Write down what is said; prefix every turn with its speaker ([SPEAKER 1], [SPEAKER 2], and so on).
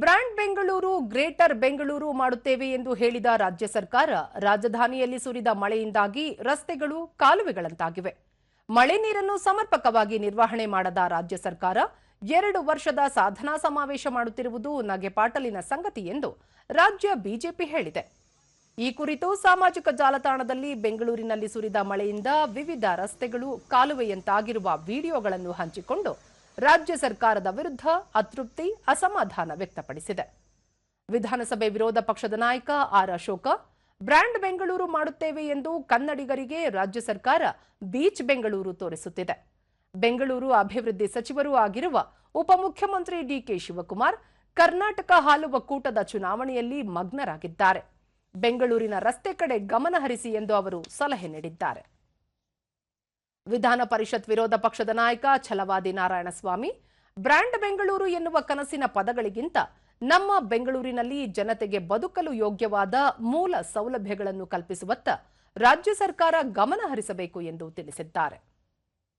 [SPEAKER 1] Brand Bengaluru, greater Bengaluru ಮಾಡುತ್ತೇವೆ ಎಂದು ಹೇಳಿದ ರಾಜ್ಯ ಸರ್ಕಾರ, ರಾಜಧಾನಿಯಲ್ಲಿ ಸುರಿದ ಮಳೆಯಿಂದಾಗಿ ರಸ್ತೆಗಳು ಕಾಲುವೆಗಳಂತಾಗಿವೆ. ಮಳೆ ನೀರನ್ನು ಸಮರ್ಪಕವಾಗಿ ನಿರ್ವಹಣೆ ಮಾಡದ ರಾಜ್ಯ ಸರ್ಕಾರ, ಎರಡು ವರ್ಷದ ಸಾಧನಾ ಸಮಾವೇಶ ಮಾಡುತ್ತಿರುವುದು ನಗೆಪಾಟಲಿನ ಸಂಗತಿ ಎಂದು ರಾಜ್ಯ ಬಿಜೆಪಿ ಹೇಳಿದೆ. ಈ ಕುರಿತು ಸಾಮಾಜಿಕ ಜಾಲತಾಣದಲ್ಲಿ ಬೆಂಗಳೂರಿನಲ್ಲಿ ಸುರಿದ ಮಳೆಯಿಂದ ವಿವಿಧ ರಸ್ತೆಗಳು ಕಾಲುವೆಯಂತಾಗಿರುವ ವಿಡಿಯೋಗಳನ್ನು ಹಂಚಿಕೊಂಡು ರಾಜ್ಯ ಸರ್ಕಾರದ ವಿರುದ್ಧ ಅತೃಪ್ತಿ, ಅಸಮಾಧಾನ ವ್ಯಕ್ತಪಡಿಸಿದೆ. ವಿಧಾನಸಭೆ ವಿರೋಧ ಪಕ್ಷದ ನಾಯಕ ಆರ್ ಅಶೋಕ, ಬ್ರ್ಯಾಂಡ್ ಬೆಂಗಳೂರು ಮಾಡುತ್ತೇವೆ ಎಂದು ಕನ್ನಡಿಗರಿಗೆ ರಾಜ್ಯ ಸರ್ಕಾರ ಬೀಚ್ ಬೆಂಗಳೂರು ತೋರಿಸುತ್ತಿದೆ. ಬೆಂಗಳೂರು ಅಭಿವೃದ್ಧಿ ಸಚಿವರೂ ಆಗಿರುವ ಉಪಮುಖ್ಯಮಂತ್ರಿ ಡಿಕೆ ಶಿವಕುಮಾರ್ ಕರ್ನಾಟಕ ಹಾಲು ಒಕ್ಕೂಟದ ಚುನಾವಣೆಯಲ್ಲಿ ಮಗ್ನರಾಗಿದ್ದಾರೆ. ಬೆಂಗಳೂರಿನ ರಸ್ತೆ ಕಡೆ ಗಮನ ಹರಿಸಿ ಎಂದು ಅವರು ಸಲಹೆ ನೀಡಿದ್ದಾರೆ. ವಿಧಾನ ಪರಿಷತ್ ವಿರೋಧ ಪಕ್ಷದ ನಾಯಕ ಛಲವಾದಿ ನಾರಾಯಣಸ್ವಾಮಿ, ಬ್ರ್ಯಾಂಡ್ ಬೆಂಗಳೂರು ಎನ್ನುವ ಕನಸಿನ ಪದಗಳಿಗಿಂತ ನಮ್ಮ ಬೆಂಗಳೂರಿನಲ್ಲಿ ಜನತೆಗೆ ಬದುಕಲು ಯೋಗ್ಯವಾದ ಮೂಲ ಸೌಲಭ್ಯಗಳನ್ನು ಕಲ್ಪಿಸುವತ್ತ ರಾಜ್ಯ ಸರ್ಕಾರ ಗಮನ ಹರಿಸಬೇಕು ಎಂದು ತಿಳಿಸಿದ್ದಾರೆ.